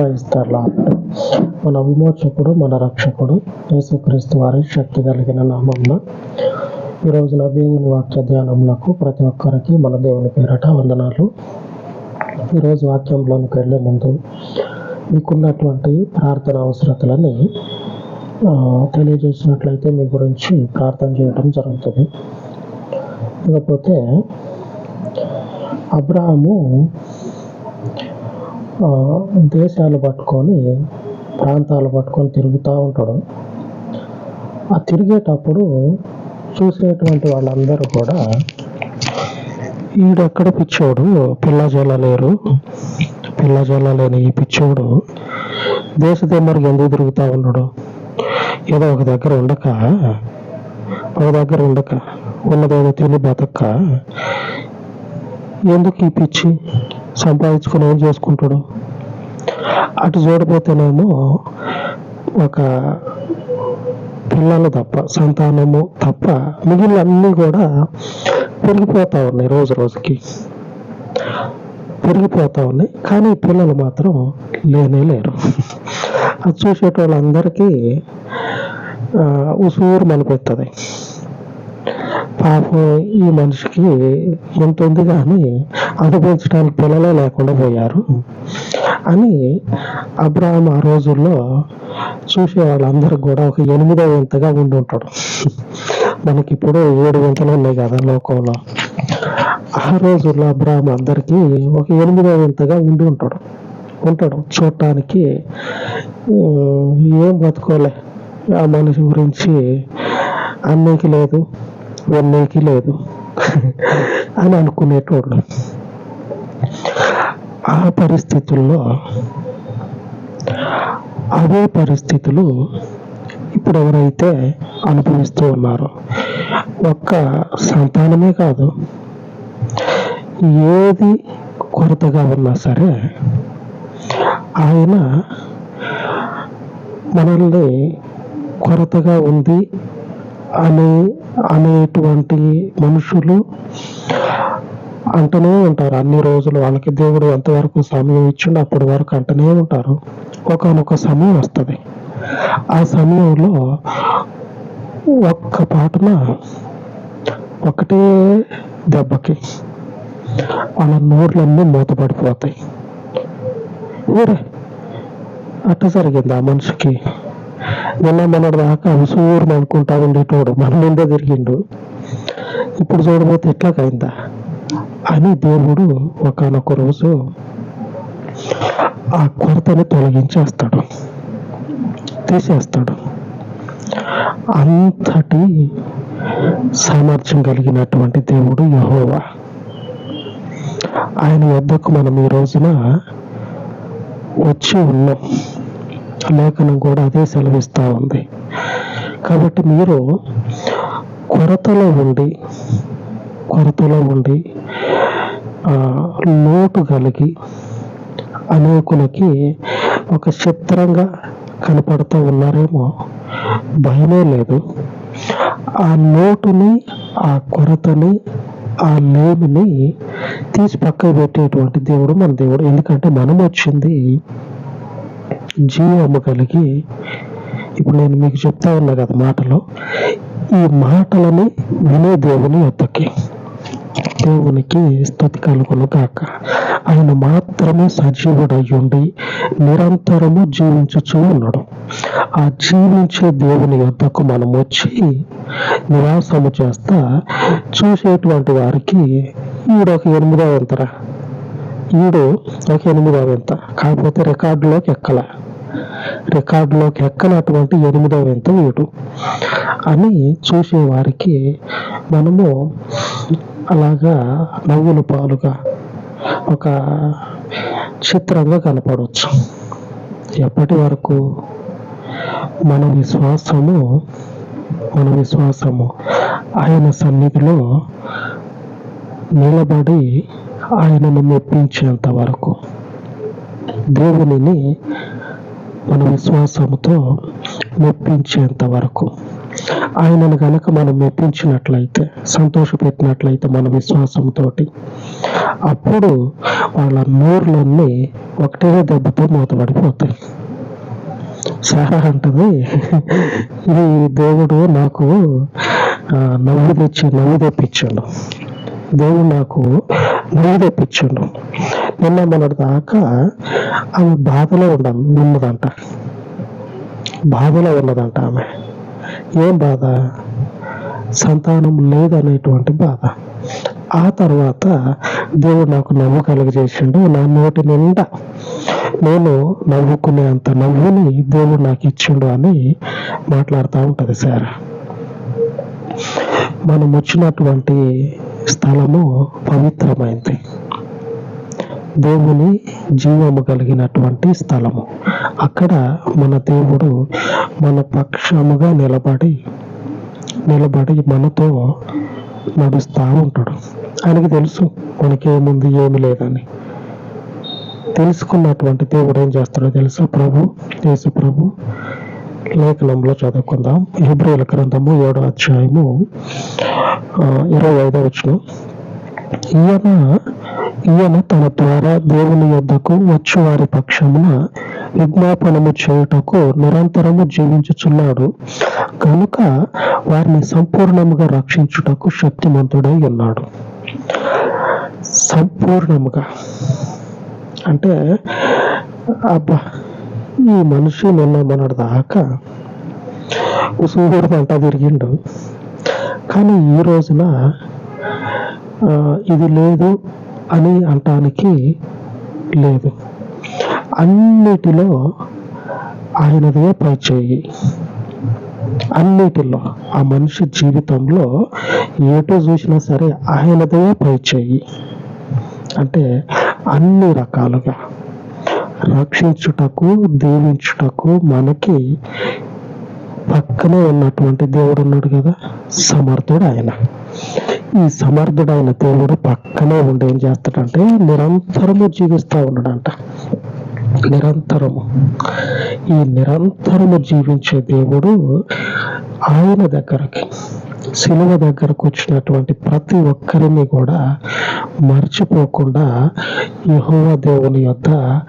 ప్రైస్తర్ల మన విమోచకుడు మన రక్షకుడు యేసుక్రీస్తు వారి శక్తి కలిగిన నామంలో ఈ రోజున దేవుని వాక్య ధ్యానములకు ప్రతి ఒక్కరికి మన దేవుని పేరట వందనాలు. ఈరోజు వాక్యంలోనికి వెళ్ళే ముందు మీకున్నటువంటి ప్రార్థన అవసరతలని తెలియజేసినట్లయితే మీ గురించి ప్రార్థన చేయడం జరుగుతుంది. ఇకపోతే అబ్రాహము దేశాలు పట్టుకొని ప్రాంతాలు పట్టుకొని తిరుగుతూ ఉంటాడు. ఆ తిరిగేటప్పుడు చూసేటువంటి వాళ్ళందరూ కూడా ఈడెక్కడ పిచ్చోడు? పిల్లజల లేరు. పిల్లజల లేని ఈ పిచ్చోడు దేశ దిమ్మరికి ఎందుకు తిరుగుతూ ఉన్నాడు? ఏదో ఒక దగ్గర ఉండక ఒక దగ్గర ఉండక ఉన్నదేదో తిని బతక్క. ఎందుకు ఈ పిచ్చి? సంపాదించుకుని ఏం చేసుకుంటాడు. అటు చూడపోతేనేమో ఒక పిల్లలు తప్ప సంతానము తప్ప మిగిలినన్నీ కూడా పెరిగిపోతా ఉన్నాయి రోజు రోజుకి. పెరిగిపోతా ఉన్నాయి. కానీ పిల్లలు మాత్రం లేనే లేరు. అది చూసేటోళ్ళందరికీ ఉసూరు మనిపెత్తది. పాపం ఈ మనిషికి ఎంత ఉంది కానీ అనుభవించడానికి పిల్లలే లేకుండా పోయారు అని అబ్రాహం ఆ రోజుల్లో చూసే వాళ్ళందరికి కూడా ఒక ఎనిమిదో వింతగా ఉండి ఉంటాడు. మనకి ఇప్పుడు ఏడు వింతలు ఉన్నాయి కదా లోకంలో. ఆ రోజుల్లో అబ్రాహం అందరికీ ఒక ఎనిమిదో వింతగా ఉండి ఉంటాడు. ఉంటాడు. చూడటానికి ఏం బతుకోలే? ఆ మనిషి గురించి అన్నీకి లేదు. వన్నీకి లేదు అని అనుకునేటోళ్ళు. ఆ పరిస్థితుల్లో అదే పరిస్థితులు ఇప్పుడు ఎవరైతే అనుభవిస్తూ ఉన్నారో ఒక్క సంతానమే కాదు ఏది కొరతగా ఉన్నా సరే ఆయన మనల్ని కొరతగా ఉంది అని అనేటువంటి మనుషులు అంటూనే ఉంటారు. అన్ని రోజులు వాళ్ళకి దేవుడు ఎంతవరకు సమయం ఇచ్చిండో అప్పటి వరకు అంటూనే ఉంటారు. ఒకనొక సమయం వస్తుంది. ఆ సమయంలో ఒక్క పాటన ఒకటే దెబ్బకి వాళ్ళ నోట్లన్నీ మూతపడిపోతాయి. ఊరే అట్ట జరిగింది ఆ మనిషికి? నిన్న మొన్నటి దాకా ఉసూరు అనుకుంటా ఉండేటోడు మన ముందే తిరిగిండు. ఇప్పుడు చూడబోతే ఎట్లాగైందా అని దేవుడు ఒకనొక రోజు ఆ కొరతని తొలగించేస్తాడు. తీసేస్తాడు. అంతటి సామర్థ్యం కలిగినటువంటి దేవుడు యహోవా. ఆయన వద్దకు మనం ఈ రోజున వచ్చి ఉన్నాం. లేఖనం కూడా అదే సెలవిస్తూ ఉంది. కాబట్టి మీరు కొరతలో ఉండి కొరతలో ఉండి ఆ, లోటు కలిగి అనేకులకి ఒక చిత్రంగా కనపడుతూ ఉన్నారేమో భయమే లేదు. ఆ లోటుని ఆ కొరతని ఆ లేమిని తీసి పక్కకు పెట్టేటువంటి దేవుడు మన దేవుడు. ఎందుకంటే మనం వచ్చింది జీవము కలిగి ఇప్పుడు నేను మీకు చెప్తా ఉన్నా కదా మాటలు ఈ మాటలని వినే దేవుని వద్దకి దేవునికి స్థుతి కలుగును కాక ఆయన మాత్రమే సజీవుడయ్యుండి నిరంతరము జీవించుచూ ఉన్నాడు. ఆ జీవించే దేవుని యొద్దకు మనం వచ్చి నివాసము చేస్తా చూసేటువంటి వారికి ఈడొక ఒక ఎనిమిదో అంతరా ఈడు ఒక ఎనిమిదో వింత కాకపోతే రికార్డులోకి ఎక్కల. రికార్డులోకి ఎక్కనటువంటి ఎనిమిదో వింత వీడు. అని చూసేవారికి మనము అలాగా నవ్వుల పాలుగా ఒక చిత్రంగా కనపడవచ్చు ఎప్పటి వరకు? మన విశ్వాసము మన విశ్వాసము ఆయన సన్నిధిలో నిలబడి ఆయనను మెప్పించేంత వరకు దేవునిని మన విశ్వాసముతో మెప్పించేంత వరకు ఆయనను గనక మనం మెప్పించినట్లయితే సంతోషపెట్టినట్లయితే మన విశ్వాసంతో అప్పుడు వాళ్ళ నోర్లన్నీ ఒకటే దెబ్బతో మూతపడిపోతాయి. సారా అంటది ఇది దేవుడు నాకు నవ్వు తెచ్చి నవ్వు తెప్పించాడు. దేవుడు నాకు నవ్వు తెప్పించాడు నిన్న మొన్నటి దాకా ఆమె బాధలో ఉండ ఉన్నదంట. బాధలో ఉన్నదంట ఆమె. ఏం బాధ? సంతానం లేదనేటువంటి బాధ. ఆ తర్వాత దేవుడు నాకు నవ్వు కలుగజేసిండు. నా నోటి నిండా నేను నవ్వుకునే అంత నవ్వుని దేవుడు నాకు ఇచ్చిండు అని మాట్లాడుతూ ఉంటుంది సార్. మనం వచ్చినటువంటి స్థలము పవిత్రమైంది. దేవుని జీవము కలిగినటువంటి స్థలము. అక్కడ మన దేవుడు మన పక్షముగా నిలబడి నిలబడి మనతో నడుస్తూ ఉంటాడు. ఆయనకి తెలుసు మనకేముంది ఏమి లేదని. తెలుసుకున్నటువంటి దేవుడు ఏం చేస్తాడో తెలుసా ప్రభు? యేసు ప్రభు లేఖనంలో చదువుకుందాం. హెబ్రిల గ్రంథము ఏడో అధ్యాయము ఇరవై ఐదో వచ్చిన ఈయన ఈయన తన ద్వారా దేవుని యొద్దకు వచ్చి వారి పక్షమున విజ్ఞాపనము చేయుటకు నిరంతరము జీవించుచున్నాడు. కనుక వారిని సంపూర్ణముగా రక్షించుటకు శక్తిమంతుడై ఉన్నాడు. సంపూర్ణముగా. అంటే అబ్బా ఈ మనిషి నిన్న మొన్నటి దాకా ఉసూరు పంట తిరిగిండు. కానీ ఈ రోజున ఆ, ఇది లేదు అని అంటానికి లేదు. అన్నిటిలో ఆయనదే పై చేయి అన్నిటిలో ఆ మనిషి జీవితంలో ఏటో చూసినా సరే ఆయనదే పై చేయి అంటే అన్ని రకాలుగా. రక్షించుటకు దీవించుటకు మనకి పక్కనే ఉన్నటువంటి దేవుడు ఉన్నాడు కదా సమర్థుడు ఆయన ఈ సమర్థుడైన దేవుడు పక్కనే ఉండి ఏం చేస్తాడంటే నిరంతరము జీవిస్తూ ఉన్నాడంట. నిరంతరము. ఈ నిరంతరము జీవించే దేవుడు ఆయన దగ్గరకి సినిమా దగ్గరకు వచ్చినటువంటి ప్రతి ఒక్కరిని కూడా మర్చిపోకుండా యహోవ దేవుని యొక్క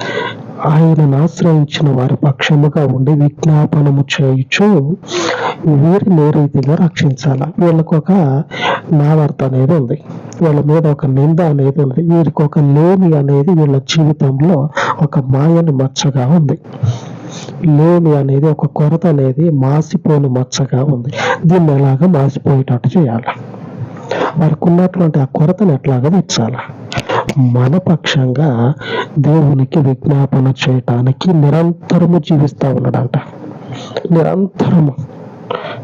ఆయనను ఆశ్రయించిన వారి పక్షముగా ఉండి విజ్ఞాపనము చేయుచు వీరిని ఏ రీతిగా రక్షించాల. వీళ్ళకు ఒక నావర్త అనేది ఉంది. వీళ్ళ మీద ఒక నింద అనేది ఉంది. వీరికి ఒక లేమి అనేది వీళ్ళ జీవితంలో ఒక మాయని మచ్చగా ఉంది. లేమి అనేది ఒక కొరత అనేది మాసిపోని మచ్చగా ఉంది. దీన్ని ఎలాగ మాసిపోయేటట్టు చేయాలి? వారికి ఉన్నటువంటి ఆ కొరతను ఎట్లాగా తెచ్చాలా మన పక్షంగా దేవునికి విజ్ఞాపన చేయటానికి నిరంతరము జీవిస్తా ఉన్నాడంట. నిరంతరము.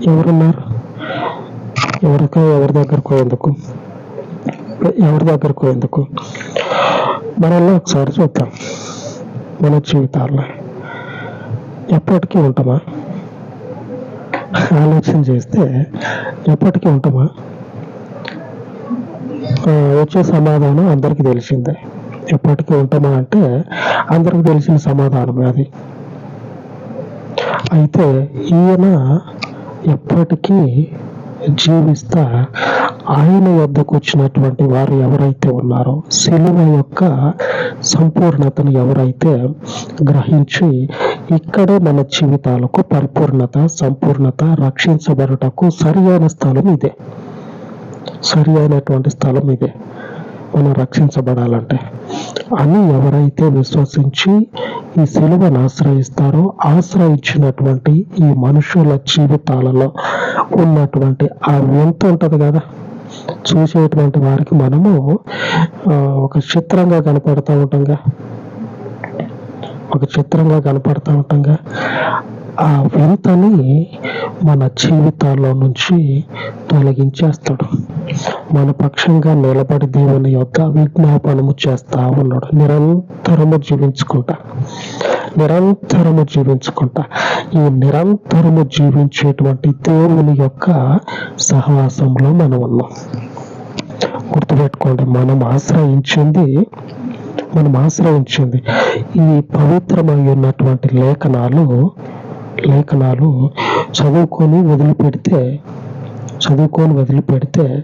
ఎవరున్నారు? ఎవరికో ఎవరి దగ్గరకు ఎందుకు? ఎవరి దగ్గరకు ఎందుకు? మనల్ని ఒకసారి చూద్దాం. మన జీవితాల్లో ఎప్పటికీ ఉంటామా? ఆలోచన చేస్తే ఎప్పటికీ ఉంటామా? వచ్చే సమాధానం అందరికీ తెలిసిందే. ఎప్పటికీ ఉంటామా అంటే అందరికి తెలిసిన సమాధానమే అది. అయితే ఈయన ఎప్పటికీ జీవిస్తా ఆయన వద్దకు వచ్చినటువంటి వారు ఎవరైతే ఉన్నారో శిలువ యొక్క సంపూర్ణతను ఎవరైతే గ్రహించి ఇక్కడే మన జీవితాలకు పరిపూర్ణత సంపూర్ణత రక్షించబడుటకు సరియైన స్థలం ఇదే. సరి అయినటువంటి స్థలం ఇదే. మనం రక్షించబడాలంటే. అని ఎవరైతే విశ్వసించి ఈ సిలువను ఆశ్రయిస్తారో ఆశ్రయించినటువంటి ఈ మనుషుల జీవితాలలో ఉన్నటువంటి ఆ వింత ఉంటుంది కదా. చూసేటువంటి వారికి మనము ఒక చిత్రంగా కనపడతా ఉంటాంగా. ఒక చిత్రంగా కనపడతా ఉంటాంగా. ఆ వింతని మన జీవితాల్లో నుంచి తొలగించేస్తాడు. మన పక్షంగా నిలబడి దేవుని యొక్క విజ్ఞాపనము చేస్తా ఉన్నాడు. నిరంతరము జీవించుకుంటా. నిరంతరము జీవించుకుంటా. ఈ నిరంతరము జీవించేటువంటి దేవుని యొక్క సహవాసంలో మనం ఉన్నాం. గుర్తుపెట్టుకోండి మనం ఆశ్రయించింది మనం ఆశ్రయించింది ఈ పవిత్రమై ఉన్నటువంటి లేఖనాలు లేఖనాలు చదువుకొని వదిలిపెడితే చదువుకొని వదిలిపెడితే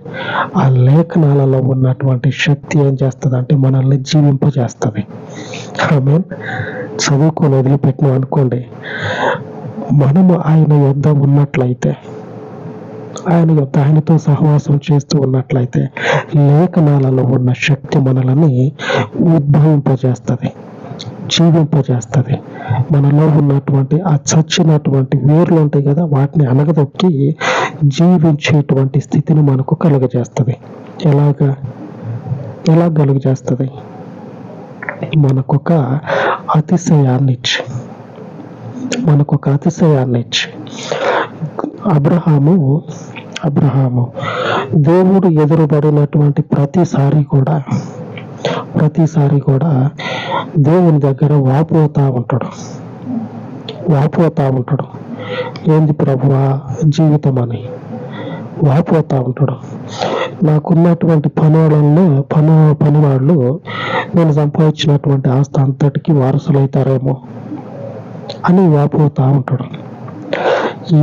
ఆ లేఖనాలలో ఉన్నటువంటి శక్తి ఏం చేస్తుంది అంటే మనల్ని జీవింపజేస్తుంది. ఆమె చదువుకొని వదిలిపెట్టినాం అనుకోండి మనము ఆయన యొద్ద ఉన్నట్లయితే ఆయన యొక్క ఆయనతో సహవాసం చేస్తూ ఉన్నట్లయితే లేఖనాలలో ఉన్న శక్తి మనల్ని ఉద్భవింపజేస్తుంది. జీవింపజేస్తుంది మనలో ఉన్నటువంటి ఆ చచ్చినటువంటి వేర్లు ఉంటాయి కదా వాటిని అనగదొక్కి జీవించేటువంటి స్థితిని మనకు కలుగజేస్తుంది. ఎలాగా? ఎలా కలుగజేస్తుంది? మనకొక అతిశయాన్ని ఇచ్చి మనకొక అతిశయాన్ని ఇచ్చి అబ్రహాము అబ్రహాము దేవుడు ఎదురుబడినటువంటి ప్రతిసారి కూడా ప్రతిసారి కూడా దేవుని దగ్గర వాపోతా ఉంటాడు వాపోతా ఉంటాడు ఏంది ప్రభువా జీవితం అని వాపోతా ఉంటాడు నాకున్నటువంటి పని వాళ్ళల్లో పని పనివాళ్ళు నేను సంపాదించినటువంటి ఆస్తి అంతటికి వారసులైతారేమో అని వాపోతా ఉంటాడు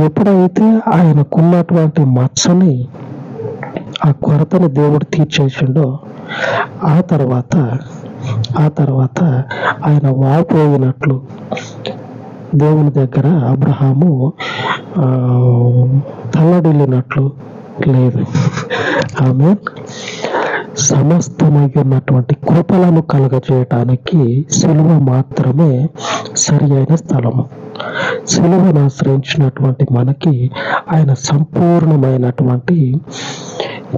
ఎప్పుడైతే ఆయనకున్నటువంటి మచ్చని ఆ కొరతని దేవుడు తీర్చేసిండో ఆ తర్వాత ఆ తర్వాత ఆయన వాపోయినట్లు దేవుని దగ్గర అబ్రహాము తల్లడిల్లినట్లు లేదు. ఆమె సమస్తమై ఉన్నటువంటి కృపలను కలగజేయటానికి సిలువ మాత్రమే సరి అయిన స్థలము. సిలువను ఆశ్రయించినటువంటి మనకి ఆయన సంపూర్ణమైనటువంటి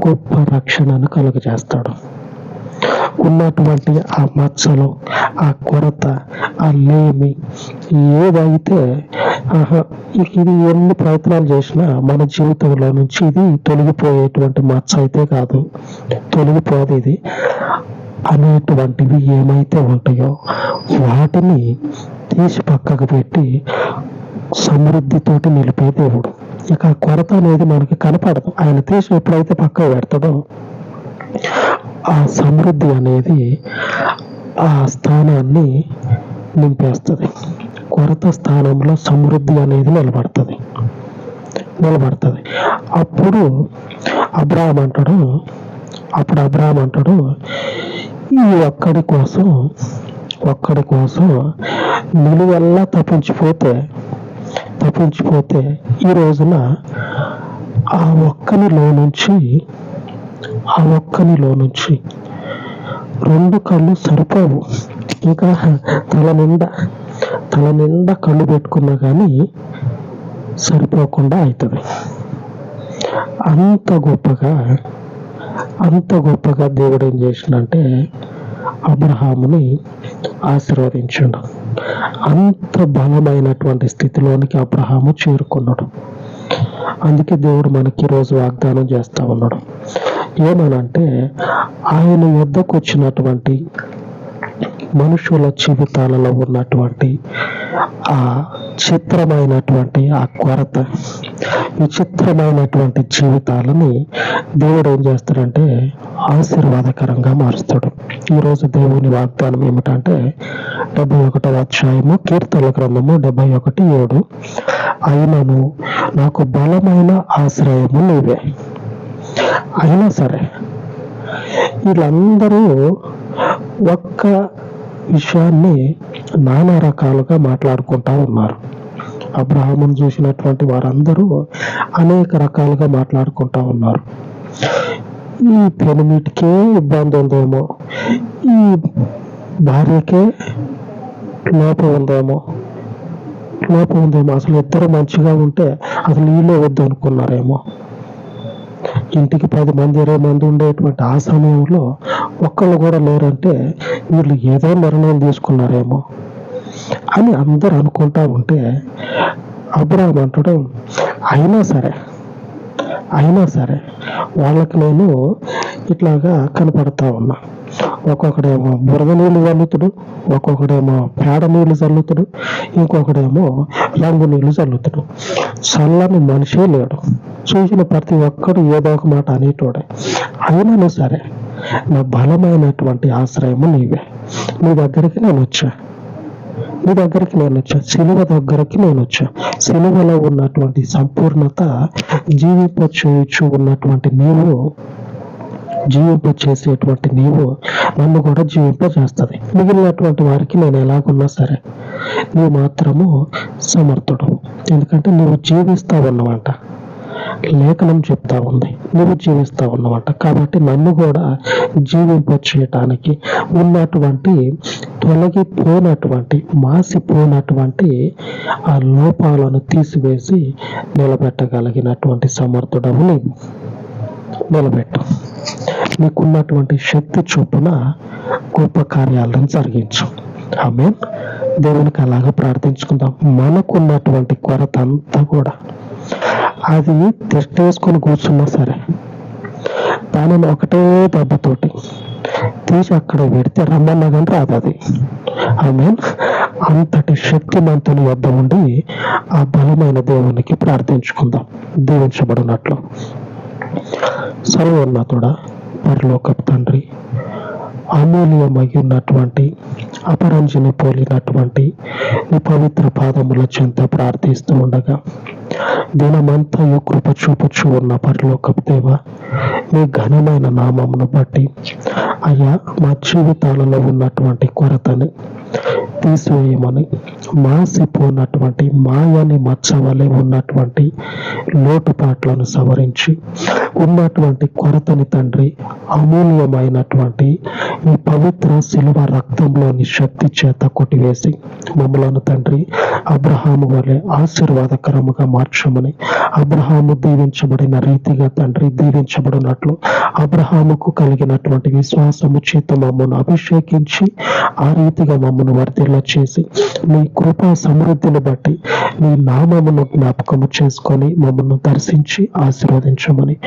గొప్ప రక్షణను కలుగజేస్తాడు. ఉన్నటువంటి ఆ మచ్చలు ఆ కొరత ఆ లేమి ఏదైతే ఆహా, ఇది ఎన్ని ప్రయత్నాలు చేసినా మన జీవితంలో నుంచి ఇది తొలగిపోయేటువంటి మచ్చ అయితే కాదు. తొలగిపోదు ఇది. అనేటువంటివి ఏమైతే ఉంటాయో వాటిని తీసి పక్కకు పెట్టి సమృద్ధితోటి నిలిపే దేవుడు. ఇక ఆ కొరత అనేది మనకి కనపడదు. ఆయన తీసి ఎప్పుడైతే పక్కకు పెడతాడో ఆ సమృద్ధి అనేది ఆ స్థానాన్ని నింపేస్తుంది. కొరత స్థానంలో సమృద్ధి అనేది నిలబడుతుంది. నిలబడుతుంది. అప్పుడు అబ్రాహం అంటాడు అప్పుడు అబ్రాహం అంటాడు ఈ ఒక్కడి కోసం ఒక్కడి కోసం నిలువెల్లా తప్పించిపోతే తప్పించిపోతే ఈ రోజున ఆ ఒక్కనిలో నుంచి ఆ ఒక్కనిలో నుంచి రెండు కళ్ళు సరిపోవు. ఇంకా తల నిండా తల నిండా కళ్ళు పెట్టుకున్నా కానీ సరిపోకుండా అవుతుంది అంత గొప్పగా అంత గొప్పగా దేవుడు ఏం చేసిండంటే అబ్రహాముని ఆశీర్వదించాడు. అంత బలమైనటువంటి స్థితిలోనికి అబ్రహాము చేరుకున్నాడు. అందుకే దేవుడు మనకి ఈరోజు వాగ్దానం చేస్తా ఉన్నాడు. ఏమనంటే ఆయన యుద్ధకు వచ్చినటువంటి మనుషుల జీవితాలలో ఉన్నటువంటి ఆ చిత్రమైనటువంటి ఆ కొరత విచిత్రమైనటువంటి జీవితాలని దేవుడు ఏం చేస్తాడంటే ఆశీర్వాదకరంగా మారుస్తాడు. ఈరోజు దేవుని వాగ్దానం ఏమిటంటే డెబ్బై ఒకటవ అధ్యాయము కీర్తన గ్రంథము డెబ్బై ఒకటి ఏడు. అయినను నాకు బలమైన ఆశ్రయము నీవే. అయినా సరే వీళ్ళందరూ ఒక్క విషయాన్ని నానా రకాలుగా మాట్లాడుకుంటా ఉన్నారు. అబ్రహామును చూసినటువంటి వారందరూ అనేక రకాలుగా మాట్లాడుకుంటా ఉన్నారు. ఈ పెనిమిటికే ఇబ్బంది ఉందేమో ఈ భార్యకే లోపం ఉందేమో లోపం ఉందేమో అసలు ఇద్దరు మంచిగా ఉంటే అసలు వీళ్ళే వద్దు అనుకున్నారేమో ఇంటికి పది మంది ఇరవై మంది ఉండేటువంటి ఆ సమయంలో ఒక్కళ్ళు కూడా లేరంటే వీళ్ళు ఏదో నిర్ణయం తీసుకున్నారేమో అని అందరూ అనుకుంటా ఉంటే అబ్రాహం అంటడం అయినా సరే అయినా సరే వాళ్ళకి నేను ఇట్లాగా కనపడతా ఉన్నా. ఒక్కొక్కడేమో బురద నీళ్ళు చల్లుతాడు ఒక్కొక్కడేమో పేడ నీళ్ళు చల్లుతాడు ఇంకొకడేమో రంగు నీళ్ళు చల్లుతాడు. చల్లని మనిషే లేడు. చూసిన ప్రతి ఒక్కడు ఏదో ఒక మాట అనేటోడే. అయినా సరే నా బలమైనటువంటి ఆశ్రయము నీవే. నీ దగ్గరికి నేను వచ్చా. నీ దగ్గరికి నేను వచ్చా. సిలువ దగ్గరికి నేను వచ్చా. సిలువలో ఉన్నటువంటి సంపూర్ణత జీవింప చేయొచ్చు ఉన్నటువంటి నీవు జీవింప చేసేటువంటి నీవు నన్ను కూడా జీవింప చేస్తుంది మిగిలినటువంటి వారికి నేను ఎలాగున్నా సరే నీవు మాత్రము సమర్థుడు. ఎందుకంటే నువ్వు జీవిస్తా ఉన్నవంట. లేఖనం చెప్తా ఉంది. నువ్వు జీవిస్తా ఉన్నవంట. కాబట్టి నన్ను కూడా జీవింప చేయటానికి ఉన్నటువంటి తొలగిపోయినటువంటి మాసిపోయినటువంటి ఆ లోపాలను తీసివేసి నిలబెట్టగలిగినటువంటి సమర్థుడవు నీవు. నిలబెట్టు. నీకున్నటువంటి శక్తి చొప్పున గొప్ప కార్యాలను జరిగించు. ఆమె దేవునికి అలాగా ప్రార్థించుకుందాం. మనకున్నటువంటి కొరత అంతా కూడా అది తిష్టేసుకొని కూర్చున్నా సరే దానిని ఒకటే దెబ్బతోటి తీసి అక్కడ పెడితే రమ్మన్నా కానీ రాదు అది. ఆమె అంతటి శక్తిమంతుని వద్ద ఉండి ఆ బలమైన దేవునికి ప్రార్థించుకుందాం. దీవించబడినట్లు. సర్వోన్నతుడ పరలోకపు తండ్రి అమూల్యమై ఉన్నటువంటి అపరంజిని పోలినటువంటి నీ పవిత్ర పాదముల చెంత ప్రార్థిస్తూ ఉండగా దినమంతా కృప చూపుచు ఉన్న పరలోకపు దేవ నీ ఘనమైన నామమును బట్టి అయ్యా మా జీవితాలలో ఉన్నటువంటి కొరతని తీసివేయమని మాసిపోనటువంటి మాయని మచ్చవలే ఉన్నటువంటి లోటుపాట్లను సవరించి ఉన్నటువంటి కొరతని తండ్రి అమూల్యమైనటువంటి ఈ పవిత్ర శిలువ రక్తంలోని శక్తి చేత కొట్టివేసి మమ్మలను తండ్రి అబ్రహాము వలె ఆశీర్వాదకరముగా మార్చమని అబ్రహాము దీవించబడిన రీతిగా తండ్రి దీవించబడినట్లు అబ్రహాముకు కలిగినటువంటి విశ్వాసము చేత మమ్మను అభిషేకించి ఆ రీతిగా మమ్మల్ని నామమును వర్ధిల్ల చేసి నీ కృపా సమృద్ధిని బట్టి నీ నామమును జ్ఞాపకము చేసుకొని మమ్మల్ని దర్శించి ఆశీర్వదించమని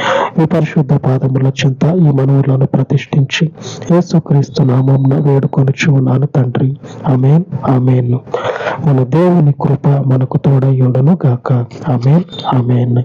ఈ పరిశుద్ధ పాదముల చింత ఈ మనవులను ప్రతిష్ఠించి యేసుక్రీస్తు నామం వేడుకొనుచు ఉన్నాను తండ్రి. Amen amen. మన దేవుని కృప మనకు తోడై ఉండను గాక ఆమెన్ ఆమెన్.